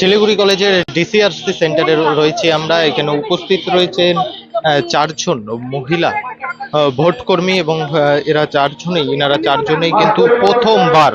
শিলিগুড়ি কলেজের ডিসিআরসি সেন্টারে রয়েছে আমরা। এখানে উপস্থিত রয়েছেন চারজন মহিলা ভোটকর্মী ভোট কর্মী এবং এরা চারজনেই এনারা চারজনেই কিন্তু প্রথমবার।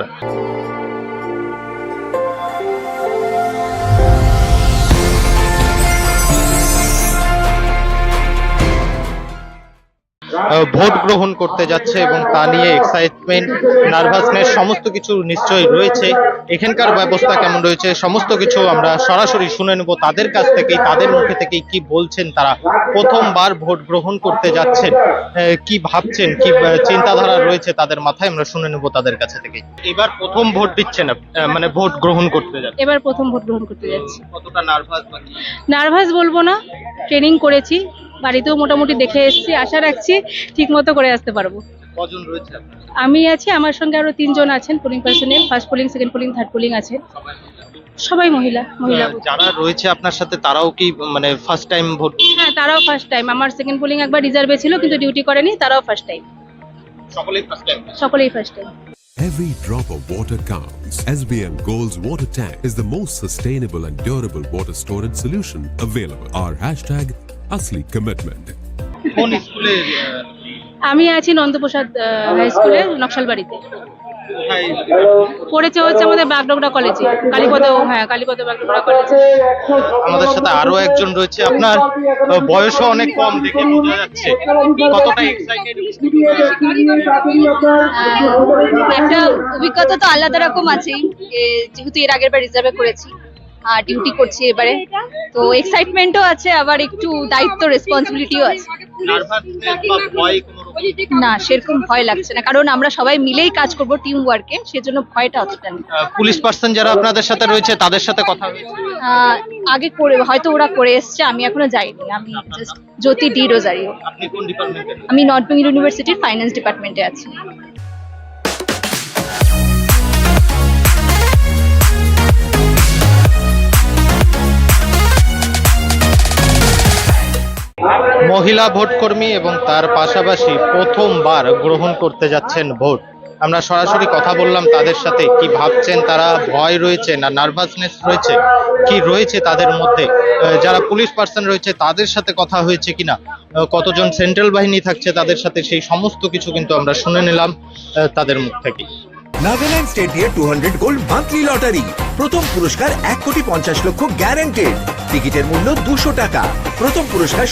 ভোট গ্রহণ করতে যাচ্ছে এবং তা নিয়ে এক্সাইটমেন্ট নার্ভাসনেস সমস্ত কিছু নিশ্চয়ই রয়েছে। এখানকার ব্যবস্থা কেমন রয়েছে? সমস্ত কিছু আমরা সরাসরি শুনে নেব তাদের কাছ থেকেই তাদের মুখে থেকেই কি বলছেন তারা? প্রথমবার ভোট গ্রহণ করতে যাচ্ছেন কি ভাবছেন কি চিন্তাধারা রয়েছে তাদের মাথায়? আমরা শুনে নেব তাদের কাছে থেকেই। এবার প্রথম ভোট দিচ্ছেন মানে ভোট গ্রহণ করতে যাচ্ছেন। এবার প্রথম ভোট গ্রহণ করতে যাচ্ছি। কতটা নার্ভাস নার্ভাস বলব না ট্রেনিং করেছি। বাড়িতেও মোটামুটি দেখে এসেছি আশা রাখছি ঠিক মতো করে আসতে পারব। কজন রয়েছে আপনার? আমি আছি আমার সঙ্গে আরও তিনজন আছেন পোলিং পার্সনের first polling second polling third polling আছে। সবাই মহিলা মহিলা যারা রয়েছে আপনার সাথে তারাও কি মানে ফার্স্ট টাইম ভোট হ্যাঁ তারাও ফার্স্ট টাইম আমার সেকেন্ড পোলিং একবার রিজার্ভে ছিল কিন্তু ডিউটি করেনি তারাও ফার্স্ট টাইম সকলেই ফার্স্ট টাইম সকলেই first time Every drop of water counts. SBM Gold's water tank is the most sustainable and durable water storage solution available. Our hashtag Asli Commitment. কোন স্কুলে আমি আছি নন্দপ্রসাদ হাই স্কুলে নকশালবাড়িতে। পড়েছে হচ্ছে আমাদের বাগডোগরা কলেজে কালীপদ হ্যাঁ কালীপদ বাগডোগরা কলেজে আমাদের সাথে আরও একজন রয়েছে। আপনার বয়সও অনেক কম দেখে বোঝা যাচ্ছে। কতটা এক্সাইটেড একটা অভিজ্ঞতা তো আলাদা রকম আছেই যেহেতু এর আগের বার রিজার্ভে করেছি। ডিউটি করছি এবারে। তো এক্সাইটমেন্টও আছে আবার একটু দায়িত্ব রেসপন্সিবিলিটিও আছে। না সেরকম ভয় লাগছে না কারণ আমরা সবাই মিলেই কাজ করব টিম ওয়ার্কে সেজন্য ভয়টা অতটা নেই। পুলিশ পার্সন যারা আপনাদের সাথে রয়েছে তাদের সাথে কথা আগে করে হয়তো ওরা করে এসছে আমি এখনও যাইনি আমি জাস্ট জ্যোতি ডি রোজারিও। আমি নর্থ বেঙ্গল ইউনিভার্সিটির ফাইন্যান্স ডিপার্টমেন্টে আছি। মহিলা ভোট কর্মী এবং তার পাশাপাশি প্রথমবার গ্রহণ করতে যাচ্ছেন ভোট। আমরা সরাসরি কথা বললাম তাদের সাথে, কি ভাবছেন তারা, ভয় রয়েছে না নার্ভাসনেস রয়েছে? কি রয়েছে তাদের মধ্যে? যারা পুলিশ পার্সন রয়েছে, তাদের সাথে কথা হয়েছে কিনা? কতজন সেন্ট্রাল বাহিনী থাকছে তাদের সাথে, সেই সমস্ত কিছু কিন্তু আমরা শুনে নিলাম তাদের মুখ থেকে। নাগাল্যান্ড স্টেট দিয়ে two hundred gold monthly lottery প্রথম পুরস্কার এক কোটি পঞ্চাশ লক্ষ গ্যারান্টেড টিকিটের মূল্য দুশো টাকা। প্রথম পুরস্কার